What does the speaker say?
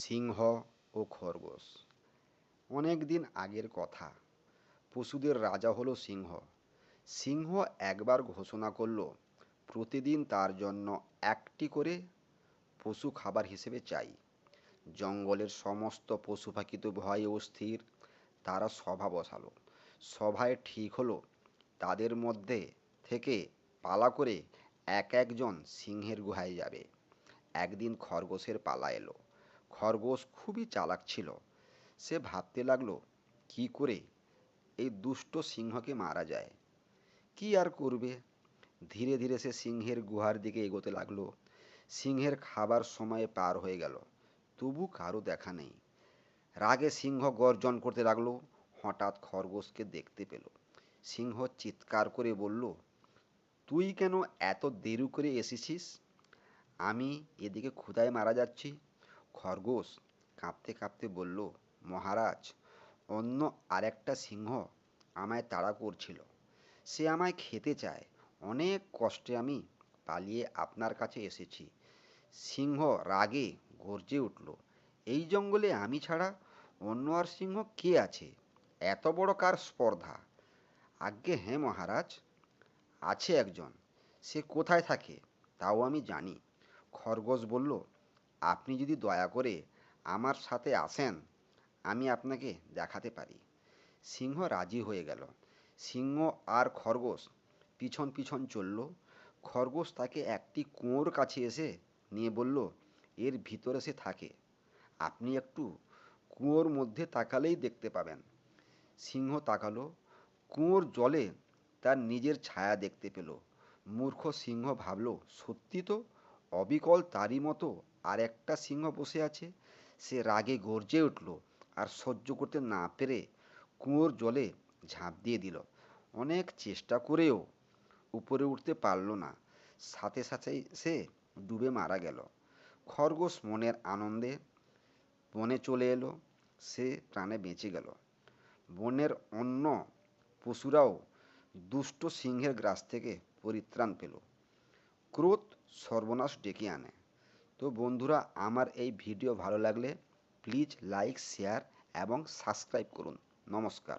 সিংহ ও খরগোশ। অনেক দিন আগের কথা। পশুদের রাজা হলো সিংহ। সিংহ একবার ঘোষণা করল, প্রতিদিন তার জন্য একটি করে পশু খাবার হিসেবে চাই। জঙ্গলের সমস্ত পশু পাখি তো ভয়ে অস্থির তারা সভা বসালো। সভায় ঠিক হলো, তাদের মধ্যে থেকে পালা করে এক একজন সিংহের গুহায় যাবে। একদিন খরগোশের পালা এলো। খরগোশ খুবই চালাক ছিল। সে ভাবতে লাগল, কি করে এই দুষ্ট সিংহকে মারা যায়? কি আর করবে? ধীরে ধীরে সে সিংহের গুহার দিকে এগোতে লাগল। সিংহের খাবার সময় পার হয়ে গেল। তবু কারও দেখা নেই। রাগে সিংহ গর্জন করতে লাগল। হঠাৎ খরগোশকে দেখতে পেল। সিংহ চিৎকার করে বলল, তুই কেন এত দেরি করে এসেছিস? আমি এদিকে ক্ষুধায় মারা যাচ্ছি। খরগোশ কাঁপতে কাঁপতে বলল, মহারাজ, অন্য আরেকটা সিংহ আমায় তাড়া করছিল। সে আমায় খেতে চায়। অনেক কষ্টে আমি পালিয়ে আপনার কাছে এসেছি। সিংহ রাগে গর্জে উঠল, এই জঙ্গলে আমি ছাড়া অন্য আর সিংহ কে আছে? এত বড় কার স্পর্ধা? আজ্ঞে হ্যাঁ মহারাজ, আছে একজন। সে কোথায় থাকে তাও আমি জানি। খরগোশ বলল আপনি যদি দয়া করে আমার সাথে আসেন, আমি আপনাকে দেখাতে পারি। সিংহ রাজি হয়ে গেল। সিংহ আর খরগোশ পিছন পিছন চলল। খরগোশ তাকে একটি কুয়োর কাছে এসে নিয়ে বলল, এর ভিতরে সে থাকে। আপনি একটু কুয়োর মধ্যে তাকালেই দেখতে পাবেন। সিংহ তাকালো। কুঁয়োর জলে তার নিজের ছায়া দেখতে পেল। মূর্খ সিংহ ভাবল, সত্যি তো? অবিকল তারই মতো আর একটা সিংহ বসে আছে। সে রাগে গর্জে উঠল আর সহ্য করতে না পেরে কুয়োর জলে ঝাঁপ দিয়ে দিল। অনেক চেষ্টা করেও উপরে উঠতে পারল না। সাথে সাথেই সে ডুবে মারা গেল। খরগোশ মনের আনন্দে বনে চলে এলো। সে প্রাণে বেঁচে গেল। বনের অন্য পশুরাও দুষ্ট সিংহের গ্রাস থেকে পরিত্রাণ পেল। ক্রোধ সর্বনাশ ডেকে আনে। তো বন্ধুরা আমার এই ভিডিও ভালো লাগলে প্লিজ লাইক শেয়ার এবং সাবস্ক্রাইব করুন। নমস্কার।